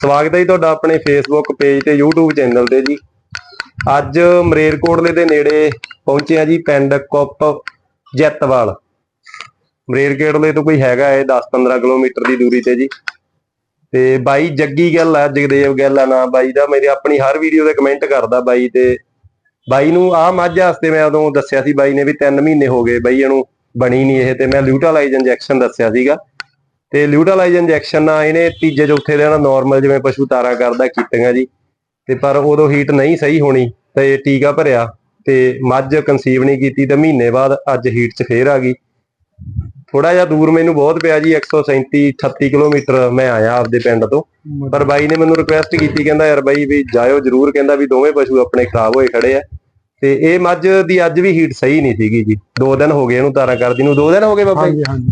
ਸਵਾਗਤ ਹੈ ਜੀ ਤੁਹਾਡਾ ਆਪਣੇ ਫੇਸਬੁੱਕ ਪੇਜ ਤੇ YouTube ਚੈਨਲ ਤੇ ਜੀ। ਅੱਜ ਮਰੇਰਕੋਟਲੇ ਦੇ ਨੇੜੇ ਪਹੁੰਚੇ ਆ ਜੀ ਪਿੰਡ ਕੁੱਪ ਜੈਤਵਾਲ। ਮਰੇਰਕੋਟਲੇ ਤੋਂ ਕੋਈ ਹੈਗਾ ਇਹ 10-15 ਕਿਲੋਮੀਟਰ ਦੀ ਦੂਰੀ ਤੇ ਜੀ। ਤੇ ਬਾਈ ਜੱਗੀ ਗੱਲ ਆ, ਜਗਦੇਵ ਗੱਲ ਆ ਨਾ ਬਾਈ ਦਾ। ਮੇਰੇ ਆਪਣੀ ਹਰ ਵੀਡੀਓ ਤੇ ਕਮੈਂਟ ਕਰਦਾ ਬਾਈ ਤੇ ਬਾਈ ਨੂੰ ਆਹ ਮੱਝ ਵਾਸਤੇ ਮੈਂ ਉਦੋਂ ਦੱਸਿਆ ਸੀ ਬਾਈ ਨੇ ਵੀ 3 ਮਹੀਨੇ ਹੋ ਗਏ ਬਾਈ ਇਹਨੂੰ ਬਣੀ ਨਹੀਂ ਇਹ ਤੇ ਮੈਂ ਲਿਊਟਾਲਾਈਜ਼ ਇੰਜੈਕਸ਼ਨ ਦੱਸਿਆ ਸੀਗਾ। ਤੇ ਲਿਊਟਾਲਾਈਜ਼ ਇੰਜੈਕਸ਼ਨ ਨਾਲ ਇਹਨੇ ਤੀਜੇ ਚੌਥੇ ਦਿਨ ਨਾਰਮਲ ਜਿਵੇਂ ਪਸ਼ੂ ਤਾਰਾ ਕਰਦਾ ਕੀਤੀਆਂ ਜੀ। ਤੇ ਪਰ ਉਦੋਂ ਹੀਟ ਨਹੀਂ ਸਹੀ ਹੋਣੀ ਤੇ ਟੀਕਾ ਭਰਿਆ ਤੇ ਮੱਝ ਕਨਸੀਵ ਨਹੀਂ ਕੀਤੀ ਤੇ ਮਹੀਨੇ ਬਾਅਦ ਅੱਜ ਹੀਟ 'ਚ ਫੇਰ ਆ ਗਈ। ਥੋੜਾ ਜਿਹਾ ਦੂਰ ਮੈਨੂੰ ਬਹੁਤ ਪਿਆ ਜੀ 137 38 ਕਿਲੋਮੀਟਰ ਮੈਂ ਆਇਆ ਆਪਦੇ ਪਿੰਡ ਤੋਂ। ਪਰ ਬਾਈ ਨੇ ਮੈਨੂੰ ਰਿਕੁਐਸਟ ਕੀਤੀ, ਕਹਿੰਦਾ ਯਾਰ ਬਾਈ ਵੀ ਜਾਇਓ ਜਰੂਰ, ਕਹਿੰਦਾ ਵੀ ਦੋਵੇਂ ਪਸ਼ੂ ਆਪਣੇ ਖਰਾਬ ਹੋਏ ਖੜੇ ਆ। ਤੇ ਇਹ ਮੱਝ ਦੀ ਅੱਜ ਵੀ ਹੀਟ ਸਹੀ ਨਹੀਂ ਸੀਗੀ ਜੀ। ਦੋ ਦਿਨ ਹੋ ਗਏ ਇਹਨੂੰ ਤਾਰਾ ਕਰਦੀ ਨੂੰ। ਦੋ ਦਿਨ ਹੋ ਗਏ ਬਾਬਾ ਜੀ? ਹਾਂਜੀ।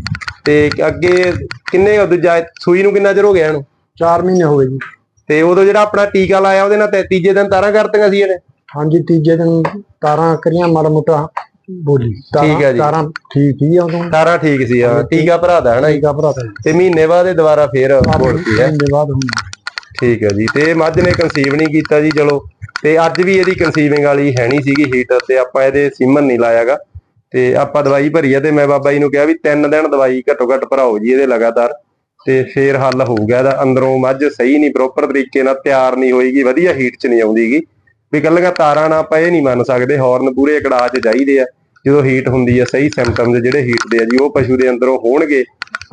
ਤੇ ਅੱਗੇ ਕਿੰਨੇ ਦੂਜਾ ਸੂਈ ਨੂੰ ਕਿੰਨਾ ਚਿਰ ਹੋ ਗਿਆ ਇਹਨੂੰ? 4 ਮਹੀਨੇ ਹੋ ਗਏ ਜੀ। ਤੇ ਉਦੋਂ ਜਿਹੜਾ ਆਪਣਾ ਟੀਕਾ ਲਾਇਆ ਉਹਦੇ ਨਾਲ ਤੇ ਤੀਜੇ ਦਿਨ ਤਾਰਾਂ ਕਰਤੀਆਂ ਸੀ ਇਹਨੇ? ਹਾਂਜੀ ਤੀਜੇ ਦਿਨ ਤਾਰਾਂ ਕਰੀਆਂ ਮਾੜਾ ਮੋਟਾ ਬੋਲੀ। ਠੀਕ ਹੈ ਜੀ। ਤਾਰਾਂ ਠੀਕ ਹੀ ਉਦੋਂ। ਤਾਰਾਂ ਠੀਕ ਸੀ ਆ ਟੀਕਾ ਭਰਾਦਾ ਹੈ ਨਾ ਜੀ? ਟੀਕਾ ਭਰਾਤਾ ਜੀ। ਤੇ ਮਹੀਨੇ ਬਾਅਦ ਇਹ ਦੁਬਾਰਾ ਫੇਰ ਬੋਲਦੀ ਹੈ ਮਹੀਨੇ ਬਾਅਦ ਹੁਣ ਠੀਕ ਹੈ ਜੀ ਤੇ ਮੱਝ ਨੇ ਕਨਸੀਵ ਨਹੀਂ ਕੀਤਾ ਜੀ ਚਲੋ। ਤੇ ਅੱਜ ਵੀ ਇਹਦੀ ਕਨਸੀਵਿੰਗ ਵਾਲੀ ਹੈ ਨਹੀਂ ਸੀਗੀ ਹੀਟ ਤੇ ਆਪਾਂ ਇਹਦੇ ਸੀਮਨ ਨਹੀਂ ਲਾਇਆਗਾ। ਤੇ ਆਪਾਂ ਦਵਾਈ ਭਰੀ ਆ ਤੇ ਮੈਂ ਬਾਬਾ ਜੀ ਨੂੰ ਕਿਹਾ ਵੀ ਤਿੰਨ ਦਿਨ ਦਵਾਈ ਘੱਟੋ ਘੱਟ ਭਰਾਓ ਜੀ ਇਹਦੇ ਲਗਾਤਾਰ। ਤੇ ਫੇਰ ਹੱਲ ਹੋਊਗਾ ਇਹਦਾ। ਅੰਦਰੋਂ ਮੱਝ ਸਹੀ ਨਹੀਂ ਪ੍ਰੋਪਰ ਤਰੀਕੇ ਨਾਲ ਤਿਆਰ ਨਹੀਂ ਹੋਏਗੀ ਵਧੀਆ ਹੀਟ 'ਚ ਨਹੀਂ ਆਉਂਦੀਗੀ। ਵੀ ਕੱਲੀਆਂ ਤਾਰਾਂ ਨਾਲ ਆਪਾਂ ਇਹ ਨਹੀਂ ਮੰਨ ਸਕਦੇ ਹਾਰਨ ਪੂਰੇ ਇਕੜਾ 'ਚ ਚਾਹੀਦੇ ਆ। ਜਦੋਂ ਹੀਟ ਹੁੰਦੀ ਆ, ਸਹੀ ਸਿੰਪਟਮਸ ਜਿਹੜੇ ਹੀਟ ਦੇ ਆ ਜੀ, ਉਹ ਪਸ਼ੂ ਦੇ ਅੰਦਰੋਂ ਹੋਣਗੇ।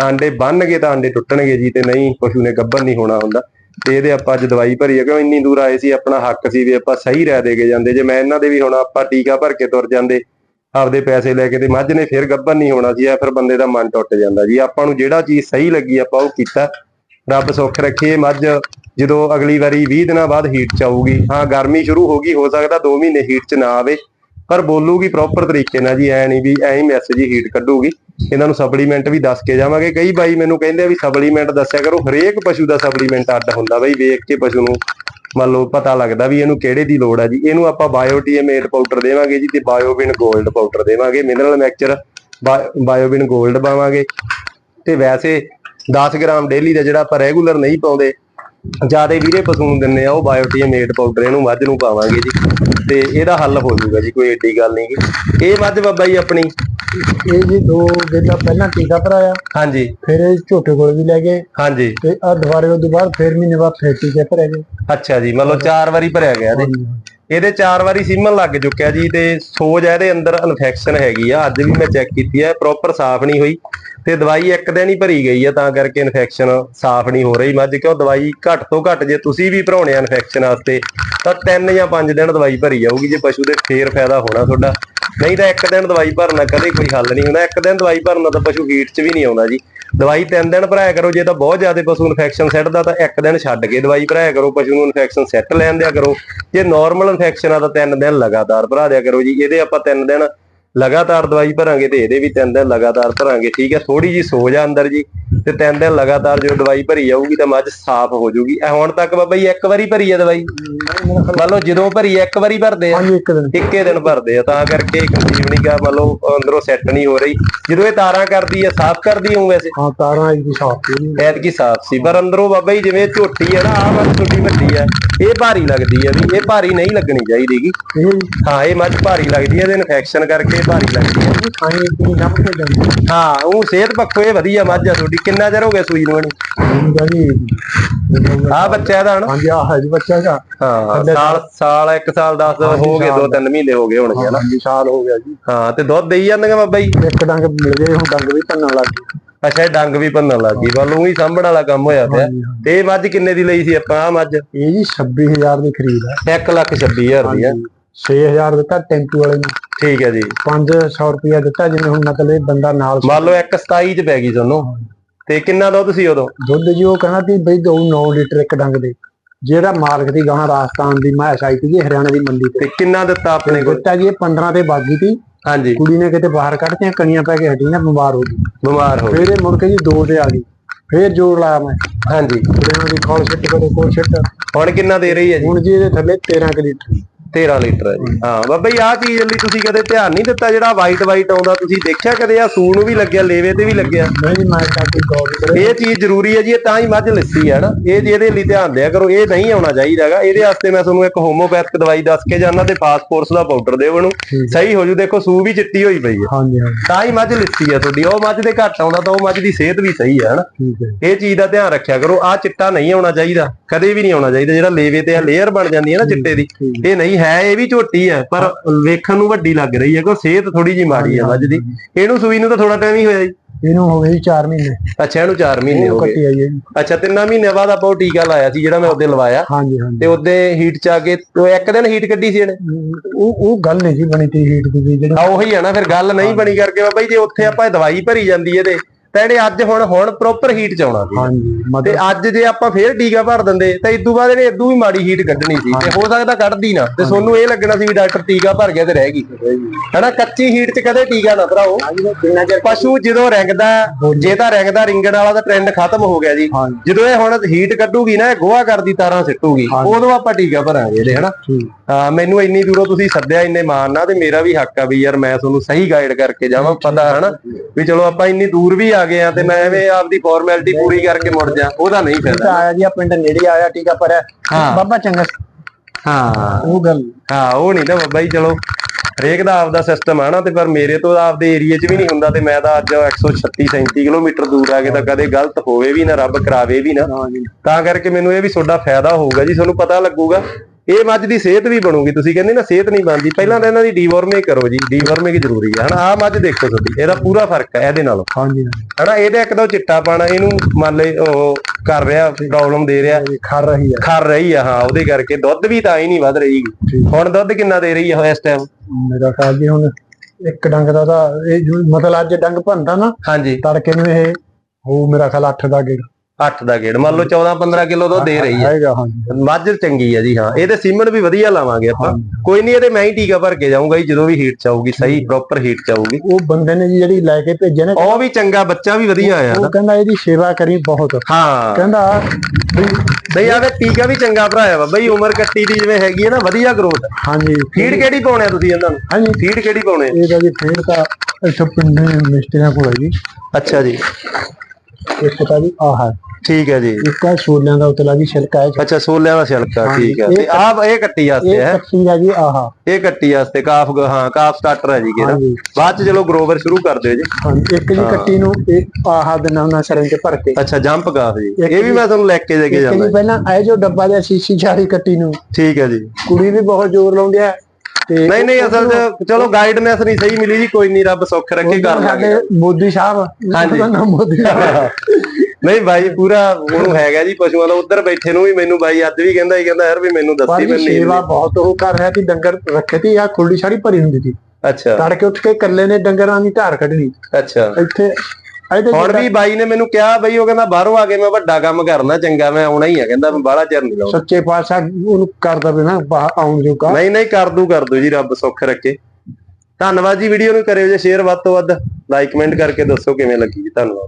ਆਂਡੇ ਬੰਨਗੇ ਤਾਂ ਆਂਡੇ ਟੁੱਟਣਗੇ ਜੀ ਤੇ ਨਹੀਂ, ਪਸ਼ੂ ਨੇ ਗੱਭਰ ਨਹੀਂ ਹੋਣਾ ਹੁੰਦਾ। ਤੇ ਇਹਦੇ ਆਪਾਂ ਅੱਜ ਦਵਾਈ ਭਰੀ ਆ, ਕਿਉਂ ਇੰਨੀ ਦੂਰ ਆਏ ਸੀ, ਆਪਣਾ ਹੱਕ ਸੀ ਵੀ ਆਪਾਂ ਸਹੀ ਰਹਿ ਦੇ ਕੇ ਜਾਂਦੇ। ਜੇ ਮੈਂ ਇਹਨਾਂ ਦੇ ਵੀ ਹੁਣ ਆਪਾਂ ਟੀਕਾ ਭਰ ਕੇ ਤੁਰ ਜਾਂਦੇ ਆਪਦੇ ਪੈਸੇ ਲੈ ਕੇ ਤੇ ਮੱਝ ਨੇ ਫਿਰ ਗੱਭਰ ਨਹੀਂ ਹੋਣਾ ਸੀ ਆ ਫਿਰ ਬੰਦੇ ਦਾ ਮਨ ਟੁੱਟ ਜਾਂਦਾ ਜੀ। ਆਪਾਂ ਨੂੰ ਜਿਹੜਾ ਚੀਜ਼ ਸਹੀ ਲੱਗੀ, ਆਪਾਂ ਉਹ ਕੀਤਾ। ਰੱਬ ਸੁੱਖ ਰੱਖੇ, ਮੱਝ ਜਦੋਂ ਅਗਲੀ ਵਾਰੀ 20 ਦਿਨਾਂ ਬਾਅਦ ਹੀਟ ਚ ਆਊਗੀ, ਹਾਂ, ਗਰਮੀ ਸ਼ੁਰੂ ਹੋ ਗਈ, ਹੋ ਸਕਦਾ 2 ਮਹੀਨੇ ਹੀਟ ਚ ਨਾ ਆਵੇ, ਪਰ ਬੋਲੂਗੀ ਪ੍ਰੋਪਰ ਤਰੀਕੇ ਨਾਲ ਜੀ, ਐ ਨਹੀਂ ਵੀ ਐਂ ਹੀ ਮੈਸੇਜ ਹੀ ਹੀਟ ਕੱਢੂਗੀ। ਇਹਨਾਂ ਨੂੰ ਸਪਲੀਮੈਂਟ ਵੀ ਦੱਸ ਕੇ ਜਾਵਾਂਗੇ। ਕਈ ਬਾਈ ਮੈਨੂੰ ਕਹਿੰਦੇ ਆ ਵੀ ਸਪਲੀਮੈਂਟ ਦੱਸਿਆ ਕਰੋ, ਹਰੇਕ ਪਸ਼ੂ ਦਾ ਸਪਲੀਮੈਂਟ ਅੱਡ ਹੁੰਦਾ ਬਈ, ਵੇਖ ਕੇ ਪਸ਼ੂ ਨੂੰ ਮੰਨ ਲਓ ਪਤਾ ਲੱਗਦਾ ਵੀ ਇਹਨੂੰ ਕਿਹੜੇ ਦੀ ਲੋੜ ਆ ਜੀ। ਇਹਨੂੰ ਆਪਾਂ ਬਾਇਓਟੀਏਮੇਟ ਪਾਊਡਰ ਦੇਵਾਂਗੇ ਜੀ ਤੇ ਬਾਇਓਬਿਨ ਗੋਲਡ ਪਾਊਡਰ ਦੇਵਾਂਗੇ ਮਿਨਰਲ ਮਿਕਸਚਰ ਬਾਇਓਬਿਨ ਗੋਲਡ ਪਾਵਾਂਗੇ। ਤੇ ਵੈਸੇ 10 ਗ੍ਰਾਮ ਡੇਲੀ ਦਾ ਜਿਹੜਾ ਆਪਾਂ ਰੈਗੂਲਰ ਨਹੀਂ ਪਾਉਂਦੇ, ਜਿਆਦੇ ਵੀਰੇ ਪਸ਼ੂ ਨੂੰ ਦਿੰਨੇ ਆ, ਉਹ ਬਾਇਓਟੀਐਮੇਟ ਪਾਊਡਰ ਇਹਨੂੰ ਮੱਝ ਨੂੰ ਪਾਵਾਂਗੇ ਜੀ। ਤੇ ਇਹਦਾ ਹੱਲ ਹੋ ਜਾਊਗਾ ਜੀ, ਕੋਈ ਏਡੀ ਗੱਲ ਨਹੀਂ ਇਹ ਮੱਝ ਬਾਬਾ ਜੀ ਆਪਣੀ ਇਹ ਜੀ ਦੋ ਦਾ ਪਹਿਲਾਂ ਟੀਕਾ ਭਰਾਇਆ ਹਾਂਜੀ। ਫਿਰ ਇਹ ਝੋਟੇ ਕੋਲ ਵੀ ਲੈ ਗਏ। ਹਾਂਜੀ। ਤੇ ਆ ਦੁਬਾਰੇ ਉਹ ਬਾਅਦ ਫਿਰ ਮਹੀਨੇ ਬਾਅਦ ਫਿਰ ਟੀਕੇ ਭਰੇ ਗਏ। ਅੱਛਾ ਜੀ ਮਤਲਬ ਚਾਰ ਵਾਰੀ ਭਰਿਆ ਗਿਆ ਇਹਦੇ ਇਹਦੇ ਚਾਰ ਵਾਰੀ ਸੀਮਨ ਲੱਗ ਚੁੱਕਿਆ ਜੀ ਤੇ ਸੋਜ ਆ ਇਹਦੇ ਅੰਦਰ ਇਨਫੈਕਸ਼ਨ ਹੈਗੀ ਆ। ਅੱਜ ਵੀ ਮੈਂ ਚੈੱਕ ਕੀਤੀ ਆ ਪ੍ਰੋਪਰ ਸਾਫ਼ ਨਹੀਂ ਹੋਈ ਤੇ ਦਵਾਈ ਇੱਕ ਦਿਨ ਹੀ ਭਰੀ ਗਈ ਆ ਤਾਂ ਕਰਕੇ ਇਨਫੈਕਸ਼ਨ ਸਾਫ਼ ਨਹੀਂ ਹੋ ਰਹੀ। ਮੱਝ ਕਿਉਂ ਦਵਾਈ ਘੱਟ ਤੋਂ ਘੱਟ ਜੇ ਤੁਸੀਂ ਵੀ ਭਰਾਉਣੇ ਆ ਇਨਫੈਕਸ਼ਨ ਵਾਸਤੇ ਤਾਂ 3 ਜਾਂ 5 ਦਿਨ ਦਵਾਈ ਭਰੀ ਜਾਊਗੀ। ਜੇ ਪਸ਼ੂ ਦੇ ਫੇਰ ਫਾਇਦਾ ਹੋਣਾ ਤੁਹਾਡਾ। ਨਹੀਂ ਤਾਂ ਇੱਕ ਦਿਨ ਦਵਾਈ ਭਰਨਾ ਕਦੇ ਕੋਈ ਹੱਲ ਨਹੀਂ ਹੁੰਦਾ। ਇੱਕ ਦਿਨ ਦਵਾਈ ਭਰਨਾ ਤਾਂ ਪਸ਼ੂ ਹੀਟ 'ਚ ਵੀ ਨਹੀਂ ਆਉਂਦਾ ਜੀ। ਦਵਾਈ ਤਿੰਨ ਦਿਨ ਭਰਾਇਆ ਕਰੋ, ਜੇ ਤਾਂ ਬਹੁਤ ਜ਼ਿਆਦਾ ਪਸ਼ੂ ਇਨਫੈਕਸ਼ਨ ਸੈੱਟਦਾ ਤਾਂ ਇੱਕ ਦਿਨ ਛੱਡ ਕੇ ਦਵਾਈ ਭਰਾਇਆ ਕਰੋ, ਪਸ਼ੂ ਨੂੰ ਇਨਫੈਕਸ਼ਨ ਸੈੱਟ ਲੈਣ ਦਿਆ ਕਰੋ। ਜੇ ਨਾਰਮਲ ਇਨਫੈਕਸ਼ਨ ਆ ਤਾਂ ਤਿੰਨ ਦਿਨ ਲਗਾਤਾਰ ਭਰਾ ਦਿਆ ਕਰੋ ਜੀ। ਇਹਦੇ ਆਪਾਂ ਤਿੰਨ ਦਿਨ ਲਗਾਤਾਰ ਦਵਾਈ ਭਰਾਂਗੇ ਤੇ ਇਹਦੇ ਵੀ ਤਿੰਨ ਦਿਨ ਲਗਾਤਾਰ ਭਰਾਂਗੇ। ਠੀਕ ਹੈ ਥੋੜੀ ਜੀ ਸੋਜ ਆ ਅੰਦਰ ਜੀ। ਤੇ ਤਿੰਨ ਦਿਨ ਲਗਾਤਾਰ ਜਦੋਂ ਦਵਾਈ ਭਰੀ ਜਾਊਗੀ ਤਾਂ ਮੱਝ ਸਾਫ਼ ਹੋ ਜਾਊਗੀ। ਇਹ ਹੁਣ ਤੱਕ ਬਾਬਾ ਜੀ ਇੱਕ ਵਾਰੀ ਭਰੀ ਆ ਦਵਾਈ। ਮੰਨ ਲਓ ਜਦੋਂ ਭਰੀ ਆ, ਇੱਕ ਵਾਰੀ ਭਰਦੇ ਆ। ਹਾਂਜੀ ਇੱਕ ਦਿਨ। ਇੱਕੇ ਦਿਨ ਭਰਦੇ ਆ ਤਾਂ ਕਰਕੇ ਨਹੀਂ ਗਾ ਮੰਨ ਲਓ ਅੰਦਰੋਂ ਸੈੱਟ ਨਹੀਂ ਹੋ ਰਹੀ। ਜਦੋਂ ਇਹ ਤਾਰਾਂ ਕਰਦੀ ਆ ਸਾਫ਼ ਕਰਦੀ ਹੂੰ ਵੈਸੇ? ਹਾਂ ਤਾਰਾਂ ਇਹਦੀ ਸਾਫ਼ ਨਹੀਂ ਐਤ ਕੀ ਸਾਫ਼ ਸੀ ਪਰ ਅੰਦਰੋਂ ਬਾਬਾ ਜੀ ਜਿਵੇਂ ਝੋਟੀ ਹੈ ਨਾ ਆਹ ਮੱਝ ਛੋਟੀ ਵੱਡੀ ਆ ਇਹ ਭਾਰੀ ਲੱਗਦੀ ਆ ਵੀ ਇਹ ਭਾਰੀ ਨਹੀਂ ਲੱਗਣੀ ਚਾਹੀਦੀਗੀ ਹਾਂ। ਇਹ ਮੱਝ ਭਾਰੀ ਲੱਗਦੀ ਹੈ ਇਹਦੇ ਇਨਫੈਕਸ਼ਨ ਕਰਕੇ ਭਾਰੀ ਲੱਗਦੀ ਹੈ ਕੇ ਹਾਂ ਉਹ ਸਿਹਤ ਪੱਖੋਂ ਇਹ ਵਧੀਆ ਮੱਝ ਆ ਤੁਹਾਡੀ ਕਿੰਨਾ ਚਿਰ ਹੋ ਗਿਆ ਸੂਈ ਨੂੰ ਇਹਨੂੰ? ਜੀ ਆਹ ਬੱਚਾ ਇਹਦਾ ਹਨਾ? ਹਾਂਜੀ ਆ ਹੈ ਜੀ ਬੱਚਾ ਦਾ। ਹਾਂ ਸਾਲ ਸਾਲ 1 ਸਾਲ 10 ਹੋ ਗਏ 2-3 ਮਹੀਨੇ ਹੋ ਗਏ ਹੋਣਗੇ ਹਨਾ? ਹਾਂਜੀ ਸਾਲ ਹੋ ਗਿਆ ਜੀ। ਹਾਂ ਤੇ ਦੁੱਧ ਦੇਈ ਜਾਂਦੀਆਂ ਬਾਬਾ ਜੀ? ਇੱਕ ਡੰਗ ਮਿਲ ਗਏ ਹੁਣ ਡੰਗ ਵੀ ਭੰਨਣ ਲੱਗ ਗਏ। ਅੱਛਾ ਇਹ ਡੰਗ ਵੀ ਭੰਨਣ ਲੱਗ ਗਈ। ਵੱਲ ਉਹੀ ਸਾਂਭਣ ਵਾਲਾ ਕੰਮ ਹੋਇਆ ਪਿਆ। ਹਾਂਜੀ। ਤੇ ਇਹ ਮੱਝ ਕਿੰਨੇ ਦੀ ਲਈ ਸੀ ਆਪਾਂ ਆ ਮੱਝ? ਇਹ ਜੀ 26000 ਦੀ ਖਰੀਦ ਹੈ 1 ਲੱਖ 26000 ਦੀ ਆ। 6000 ਦਿੱਤਾ ਟੈਂਪੂ ਵਾਲੇ ਨੂੰ। ਠੀਕ ਹੈ ਜੀ। 500 ਰੁਪਇਆ ਦਿੱਤਾ ਜਿਵੇਂ ਹੁਣ ਇਹ ਬੰਦਾ ਨਾਲ। ਮੰਨ ਲਓ 127 ਚ ਪੈ ਗਈ ਤੁਹਾਨੂੰ। ਤੇ ਕਿੰਨਾ ਦੁੱਧ ਸੀ ਉਦੋਂ? ਦੁੱਧ ਜੀ ਉਹ ਕਹਿੰਦਾ ਵੀ ਬਈ ਦੋ 9 ਲੀਟਰ ਇੱਕ ਡੰਗ ਦੇ। ਜਿਹੜਾ ਮਾਲਕ ਦੀ ਗਾਂ ਰਾਜਸਥਾਨ ਦੀ ਮੈਂ ਆਈ ਸੀਗੀ ਹਰਿਆਣਾ ਦੀ ਮੰਡੀ ਤੇ। ਕਿੰਨਾ ਦਿੱਤਾ ਆਪਣੇ ਕੋਲ? ਦਿੱਤਾ ਜੀ ਇਹ 15 ਤੇ ਬਾਗੀ ਤੀ। ਹਾਂਜੀ। ਕੁੜੀ ਨੇ ਕਿਤੇ ਬਾਹਰ ਕੱਢਤੀਆਂ ਕਣੀਆਂ ਪੈ ਕੇ ਹਟੀਆਂ ਬਿਮਾਰ ਹੋ ਗਈ। ਬਿਮਾਰ ਹੋ ਫਿਰ ਇਹ ਮੁੜ ਕੇ ਜੀ ਦੋ ਤੇ ਆ ਗਈ। ਫਿਰ ਜੋੜ ਲਾਇਆ ਮੈਂ। ਹਾਂਜੀ। ਕੁੜੀਆਂ ਦੀ ਖੋਲ ਛਿੱਟ ਕਦੇ ਕੋਲ ਛਿੱਟ ਹੁਣ ਕਿੰਨਾ ਦੇ ਰਹੀ ਹੈ ਜੀ? ਹੁਣ ਜੀ ਇਹਦੇ ਥੱਲੇ 13 ਕੁ ਲੀਟਰ। 13 ਲੀਟਰ ਹੈ ਜੀ। ਹਾਂ। ਬਾਬਾ ਜੀ ਆਹ ਚੀਜ਼ ਲਈ ਤੁਸੀਂ ਕਦੇ ਧਿਆਨ ਨਹੀਂ ਦਿੱਤਾ ਜਿਹੜਾ ਵਾਈਟ ਵਾਈਟ ਆਉਂਦਾ? ਤੁਸੀਂ ਦੇਖਿਆ ਕਦੇ ਆ? ਸੂਣ ਨੂੰ ਵੀ ਲੱਗਿਆ ਲੇਵੇ ਤੇ ਵੀ ਲੱਗਿਆ? ਨਹੀਂ ਮੈਂ ਤਾਂ ਕੋਈ ਗੌਰ ਨਹੀਂ ਕਰਿਆ। ਇਹ ਚੀਜ਼ ਜ਼ਰੂਰੀ ਹੈ ਜੀ ਇਹ ਤਾਂ ਹੀ ਮੱਝ ਲੱਸੀ ਹੈ ਨਾ। ਇਹ ਜੀ ਇਹਦੇ ਲਈ ਧਿਆਨ ਦਿਆ ਕਰੋ ਇਹ ਨਹੀਂ ਆਉਣਾ ਚਾਹੀਦਾਗਾ ਇਹਦੇ ਵਾਸਤੇ ਮੈਂ ਤੁਹਾਨੂੰ ਇੱਕ ਹੋਮੋਪੈਥਿਕ ਦਵਾਈ ਦੱਸ ਕੇ ਜਾਣਾ ਤੇ ਫਾਸਫੋਰਸ ਦਾ ਪਾਊਡਰ ਉਹਨੂੰ ਠੀਕ ਸਹੀ ਹੋ ਜੂ ਦੇਖੋ ਸੂ ਵੀ ਚਿੱਟੀ ਹੋਈ ਪਈ ਹੈ। ਹਾਂਜੀ ਤਾਂ ਹੀ ਮੱਝ ਲੱਸੀ ਹੈ ਤੁਹਾਡੀ। ਉਹ ਮੱਝ ਦੇ ਘੱਟ ਆਉਂਦਾ ਤਾਂ ਉਹ ਮੱਝ ਦੀ ਸਿਹਤ ਵੀ ਸਹੀ ਹੈ ਹਨਾ? ਹੈ। ਇਹ ਚੀਜ਼ ਦਾ ਧਿਆਨ ਰੱਖਿਆ ਕਰੋ। ਆ ਚਿੱਟਾ ਨਹੀਂ ਆਉਣਾ ਚਾਹੀਦਾ। ਕਦੇ ਵੀ ਨਹੀਂ ਆਉਣਾ ਚਾਹੀਦਾ। ਜਿਹੜਾ ਲੇਵੇ ਤੇ ਆ ਲੇਅਰ ਬਣ ਜਾਂਦੀ ਹੈ ਨਾ ਚਿੱਟੇ ਦੀ। ਇਹ ਨਹੀਂ ਹੈ ਇਹ ਵੀ ਝੋਟੀ ਹੈ ਪਰ ਵੇਖਣ ਨੂੰ ਵੱਡੀ ਲੱਗ ਰਹੀ ਹੈ ਕਿਉਂ ਸਿਹਤ ਥੋੜੀ ਜੀ ਮਾੜੀ ਹੈ ਮੱਝ ਦੀ। ਇਹਨੂੰ ਸੂਈ ਨੂੰ ਤਾਂ ਥੋੜਾ ਟਾਈਮ ਹੀ ਹੋਇਆ ਜੀ। ਇਹਨੂੰ ਹੋ ਗਏ 4 ਮਹੀਨੇ। ਅੱਛਾ ਇਹਨੂੰ 4 ਮਹੀਨੇ ਹੋ ਗਏ। ਹੈ। ਅੱਛਾ ਤਿੰਨਾਂ ਮਹੀਨੇ ਬਾਅਦ ਆਪਾਂ ਉਹ ਟੀਕਾ ਲਾਇਆ ਸੀ ਜਿਹੜਾ ਮੈਂ ਉਹਦੇ ਲਵਾਇਆ। ਹਾਂਜੀ ਹਾਂਜੀ। ਤੇ ਉਹਦੇ ਹੀਟ ਚ ਆ ਕੇ ਉਹ ਇੱਕ ਦਿਨ ਹੀਟ ਕੱਢੀ ਸੀ ਇਹਨੇ। ਉਹ ਉਹ ਗੱਲ ਨਹੀਂ ਜੀ ਬਣੀ ਤੀ ਹੀਟ ਦੀ ਜਿਹੜੀ ਆ ਉਹੀ ਆ ਨਾ ਫਿਰ ਗੱਲ ਨਹੀਂ ਬਣੀ ਕਰਕੇ ਬਾਬਾ ਜੀ ਜੇ ਉੱਥੇ ਆਪਾਂ ਦਵਾਈ ਭਰੀ ਜਾਂਦੀ ਇਹਦੇ ਤਾਂ ਇਹਨੇ ਅੱਜ ਹੁਣ ਹੁਣ ਪ੍ਰੋਪਰ ਹੀਟ ਚ ਆਉਣਾ ਸੀ। ਹਾਂਜੀ ਤੇ ਅੱਜ ਜੇ ਆਪਾਂ ਫੇਰ ਟੀਕਾ ਭਰ ਦਿੰਦੇ ਤਾਂ ਇਦੋਂ ਬਾਅਦ ਇਹਨੇ ਇਦੋਂ ਵੀ ਮਾੜੀ ਹੀਟ ਕੱਢਣੀ ਸੀ। ਤੇ ਹੋ ਸਕਦਾ ਕੱਢਦੀ ਨਾ। ਤੇ ਤੁਹਾਨੂੰ ਇਹ ਲੱਗਣਾ ਸੀ ਵੀ ਡਾਕਟਰ ਟੀਕਾ ਭਰ ਗਿਆ ਤੇ ਰਹਿ ਗਈ। ਹਨਾ ਕੱਚੀ ਹੀਟ 'ਚ ਕਦੇ ਟੀਕਾ ਨਾ ਭਰਾਓ। ਪਸ਼ੂ ਜਦੋਂ ਰਿੰਗਦਾ ਜੇ ਤਾਂ ਰਿੰਗਦਾ ਰਿੰਗਣ ਵਾਲਾ ਤਾਂ ਟ੍ਰੈਂਡ ਖਤਮ ਹੋ ਗਿਆ ਜੀ। ਜਦੋਂ ਇਹ ਹੁਣ ਹੀਟ ਕੱਢੂਗੀ ਨਾ ਇਹ ਗੋਹਾ ਕਰਦੀ ਤਾਰਾਂ ਸਿੱਟੂਗੀ। ਉਦੋਂ ਆਪਾਂ ਟੀਕਾ ਭਰਾਂਗੇ ਇਹਦੇ ਹਨਾ। ਮੈਨੂੰ ਇੰਨੀ ਦੂਰੋਂ ਤੁਸੀਂ ਸੱਦਿਆ ਇੰਨੇ ਮਾਣ ਨਾਲ ਤੇ ਮੇਰਾ ਵੀ ਹੱਕ ਆ ਵੀ ਯਾਰ ਮੈਂ ਤੁਹਾਨੂੰ ਸਹੀ ਗਾਈਡ ਕਰਕੇ ਜਾਵਾਂ ਪਤਾ ਹਨਾ ਵੀ ਚਲੋ ਆਪਾਂ ਇੰਨੀ ਦੂਰ ਵੀ ਆ ਗਏ ਆ ਤੇ ਮੈਂ ਐਵੇਂ ਆਪਦੀ ਫਾਰਮੈਲਿਟੀ ਪੂਰੀ ਕਰਕੇ ਮੁੜ ਜਾ ਉਹਦਾ ਨਹੀਂ ਤਾਂ ਫਾਇਦਾ। ਆਇਆ ਜੀ ਆ ਪਿੰਡ ਨੇੜੇ ਆਇਆ ਟੀਕਾ ਹਾਂ। ਬਾਬਾ ਚੰਗਾ ਹਾਂ। ਉਹ ਗੱਲ। ਹਾਂ ਉਹ ਨਹੀਂ ਨਾ ਬਾਬਾ ਜੀ ਚਲੋ ਹਰੇਕ ਦਾ ਆਪਦਾ ਸਿਸਟਮ ਆ ਨਾ ਤੇ ਪਰ ਮੇਰੇ ਤੋਂ ਤਾਂ ਆਪਦੇ ਏਰੀਆ 'ਚ ਵੀ ਨਹੀਂ ਹੁੰਦਾ ਤੇ ਮੈਂ ਤਾਂ ਅੱਜ 136 37 ਕਿਲੋਮੀਟਰ ਦੂਰ ਆ ਕੇ ਤਾਂ ਕਦੇ ਗਲਤ ਹੋਵੇ ਵੀ ਨਾ ਰੱਬ ਕਰਾਵੇ ਵੀ ਨਾ। ਤਾਂ ਕਰਕੇ ਮੈਨੂੰ ਇਹ ਵੀ ਤੁਹਾਡਾ ਫਾਇਦਾ ਹੋਊਗਾ ਜੀ ਤੁਹਾਨੂੰ ਪਤਾ ਲੱਗੂਗਾ। ਇਹ ਮੱਝ ਦੀ ਸਿਹਤ ਵੀ ਬਣੂਗੀ ਤੁਸੀਂ ਕਹਿੰਦੇ ਨਾ ਸਿਹਤ ਨਹੀਂ ਬਣਦੀ ਪਹਿਲਾਂ ਤਾਂ ਇਹਨਾਂ ਦੀ ਡੀਵਰਮਿੰਗ ਕਰੋ ਜੀ ਡੀਵਰਮਿੰਗ ਜ਼ਰੂਰੀ ਹੈ ਹਨਾ? ਆਹ ਮੱਝ ਦੇਖੋ ਤੁਹਾਡੀ ਇਹਦਾ ਪੂਰਾ ਫ਼ਰਕ ਹੈ ਇਹਦੇ ਨਾਲੋਂ। ਹਾਂਜੀ। ਹਨਾ ਇਹਦੇ ਇੱਕ ਤਾਂ ਚਿੱਟਾ ਪਾਣਾ ਇਹਨੂੰ ਮੰਨ ਲੈ ਉਹ ਕਰ ਰਿਹਾ ਪ੍ਰੋਬਲਮ ਦੇ ਰਿਹਾ। ਖਰ ਰਹੀ ਹੈ ਖਰ ਰਹੀ ਆ ਹਾਂ ਉਹਦੇ ਕਰਕੇ ਦੁੱਧ ਵੀ ਤਾਂ ਹੀ ਨਹੀਂ ਵੱਧ ਰਹੀ। ਹੁਣ ਦੁੱਧ ਕਿੰਨਾ ਦੇ ਰਹੀ ਆ ਇਸ ਟਾਈਮ ਮੇਰਾ ਖਿਆਲ ਜੀ ਹੁਣ ਇੱਕ ਡੰਗ ਦਾ ਤਾਂ ਇਹ ਮਤਲਬ ਅੱਜ ਡੰਗ ਭੰਦਾ ਨਾ ਹਾਂਜੀ। ਤੜਕੇ ਨੂੰ ਇਹ ਹੋ ਮੇਰਾ ਖਿਆਲ 8 ਦਾ ਗੇੜ 8 ਦਾ ਗੇੜ। ਮੰਨ ਲਓ 14 15 ਕਿਲੋ ਦੁੱਧ ਦੇ ਰਹੀ ਹੈਗਾ ਹਾਂਜੀ। ਮੱਝ ਚੰਗੀ ਆ ਜੀ ਹਾਂ। ਇਹਦੇ ਸੀਮਨ ਵੀ ਵਧੀਆ ਲਾਵਾਂਗੇ ਆਪਾਂ। ਕੋਈ ਨਹੀਂ ਇਹਦੇ ਮੈਂ ਹੀ ਟੀਕਾ ਭਰ ਕੇ ਜਾਊਂਗਾ ਜੀ ਜਦੋਂ ਵੀ ਹੀਟ ਚ ਆਊਗੀ ਸਹੀ ਪ੍ਰੋਪਰ ਹੀਟ ਚ ਆਊਗੀ। ਉਹ ਬੰਦੇ ਨੇ ਜੀ ਜਿਹੜੀ ਲੈ ਕੇ ਭੇਜੇ ਨੇ ਉਹ ਵੀ ਚੰਗਾ ਬੱਚਾ ਵੀ ਵਧੀਆ ਆ ਉਹ ਕਹਿੰਦਾ ਇਹਦੀ ਸੇਵਾ ਕਰੀ ਬਹੁਤ। ਹਾਂ। ਕਹਿੰਦਾ ਬਈ ਆਵੇ ਟੀਕਾ ਵੀ ਚੰਗਾ ਭਰਾਇਆ ਵਾ। ਬਈ ਉਮਰ ਕੱਟੀ ਦੀ ਜਿਵੇਂ ਹੈਗੀ ਹੈ ਨਾ ਵਧੀਆ ਗਰੋਥ ਹਾਂਜੀ। ਫੀਡ ਕਿਹੜੀ ਪਾਉਣੇ ਆ ਤੁਸੀਂ ਇਹਨਾਂ ਨੂੰ? ਹਾਂਜੀ। ਫੀਡ ਕਿਹੜੀ ਪਾਉਣੇ? ਇਹਦਾ ਜੀ ਫੇਰ ਤਾਂ ਇੱਥੇ ਪਿੰਡ ਮਿਸਤਰੀਆਂ ਕੋਲ ਹੈ ਜੀ। ਅੱਛਾ ਜੀ। ਇੱਕ ਤਾਂ ਜੀ ਆਹ ਹੈ। ਠੀਕ ਹੈ ਜੀ। ਇੱਕ ਹੈ ਛੋਲਿਆਂ ਦਾ ਉਤਲਾ ਜੀ ਛਿਲਕਾ ਹੈ ਅੱਛਾ ਸੋਲਿਆਂ ਦਾ ਛਿਲਕਾ ਠੀਕ ਹੈ। ਇਹ ਤੇ ਆਹ ਇਹ ਕੱਟੀ ਵਾਸਤੇ ਇਹ ਹੈ? ਕੱਟੀ ਦਾ ਜੀ ਆਹ। ਇਹ ਕੱਟੀ ਵਾਸਤੇ ਕਾਫ ਹਾਂ ਕਾਫ ਸਟਾਰਟਰ ਹੈ ਜੀ ਕਿਹੜਾ? ਬਾਅਦ ਚ ਚਲੋ ਗਰੋਵਰ ਸ਼ੁਰੂ ਕਰ ਦਿਓ ਜੀ। ਹਾਂਜੀ ਇੱਕ ਜੀ ਕੱਟੀ ਨੂੰ ਇਹ ਆਹ ਦੇ ਨਾਲ ਨਾਲ ਸਰੰਜ ਤੇ ਭਰ ਕੇ। ਅੱਛਾ ਜੰਪ ਕਾਫ ਜੀ। ਇਹ ਵੀ ਮੈਂ ਤੁਹਾਨੂੰ ਲੈ ਕੇ ਦੇ ਕੇ ਇੱਕ ਜਾਣਾ। ਜੀ ਪਹਿਲਾਂ ਇਹ ਜੋ ਡੱਬਾ ਜਿਹਾ ਸ਼ੀਸ਼ੀ ਛਾਰੀ ਕੱਟੀ ਨੂੰ ਠੀਕ ਹੈ ਜੀ। ਕੁੜੀ ਵੀ ਬਹੁਤ ਜ਼ੋਰ ਲਾਉਂਦੀ ਹੈ। ਤੇ ਨਹੀਂ ਨਹੀਂ ਅਸਲ ਚ ਚਲੋ ਗਾਈਡਨੈਸ ਨਹੀਂ ਸਹੀ ਮਿਲੀ ਜੀ ਕੋਈ ਨਹੀਂ ਰੱਬ ਸੁੱਖ ਰੱਖੇ ਕਰ ਲਾਂਗੇ। ਮੋਦੀ ਸਾਹਿਬ ਹਾਂਜੀ। ਉਹਦਾ ਨਾਮ ਮੋਦੀ ਸਾਹਿਬ। ਨਹੀਂ ਬਾਈ ਪੂਰਾ ਉਹਨੂੰ ਹੈਗਾ ਜੀ ਪਸ਼ੂਆਂ ਦਾ ਉੱਧਰ ਬੈਠੇ ਨੂੰ ਵੀ ਮੈਨੂੰ ਬਾਈ ਅੱਜ ਵੀ ਕਹਿੰਦਾ ਹੀ ਕਹਿੰਦਾ ਯਾਰ ਵੀ ਮੈਨੂੰ ਪਰ ਦੱਸੀ ਮੈਂ ਨਹੀਂ ਸੇਵਾ ਬਹੁਤ ਉਹ ਕਰ ਰਿਹਾ ਸੀ ਡੰਗਰ ਰੱਖੇ ਤੀ ਆ ਖੁੱਲੀ ਸਾਰੀ ਭਰੀ ਹੁੰਦੀ ਸੀ। ਅੱਛਾ। ਤੜਕੇ ਉੱਠ ਕੇ ਇਕੱਲੇ ਨੇ ਡੰਗਰਾਂ ਦੀ ਧਾਰ ਕੱਢਣੀ। ਅੱਛਾ। ਇੱਥੇ ਹੁਣ ਵੀ ਬਾਈ ਨੇ ਮੈਨੂੰ ਕਿਹਾ ਬਈ ਉਹ ਕਹਿੰਦਾ ਬਾਹਰੋਂ ਆ ਕੇ ਮੈਂ ਵੱਡਾ ਕੰਮ ਕਰਨਾ ਚੰਗਾ ਮੈਂ ਆਉਣਾ ਹੀ ਆ ਕਹਿੰਦਾ ਮੈਂ ਬਾਹਲਾ ਚਿਰ ਨਹੀਂ ਲਾਉਣਾ ਸੱਚੇ ਪਾਤਸ਼ਾਹ ਉਹਨੂੰ ਕਰਦਾ ਵੀ ਨਾ ਆਉਣ ਜੋਗਾ। ਨਹੀਂ ਨਹੀਂ ਕਰ ਦੂ ਕਰ ਦੂ ਜੀ ਰੱਬ ਸੁੱਖ ਰੱਖੇ। ਧੰਨਵਾਦ ਜੀ ਵੀਡੀਓ ਨੂੰ ਕਰਿਓ ਜੇ ਸ਼ੇਅਰ ਵੱਧ ਤੋਂ ਵੱਧ। ਲਾਈਕ ਕਮੈਂਟ ਕਰਕੇ ਦੱਸੋ ਕਿਵੇਂ ਲੱਗੀ ਜੀ ਧੰਨਵਾਦ।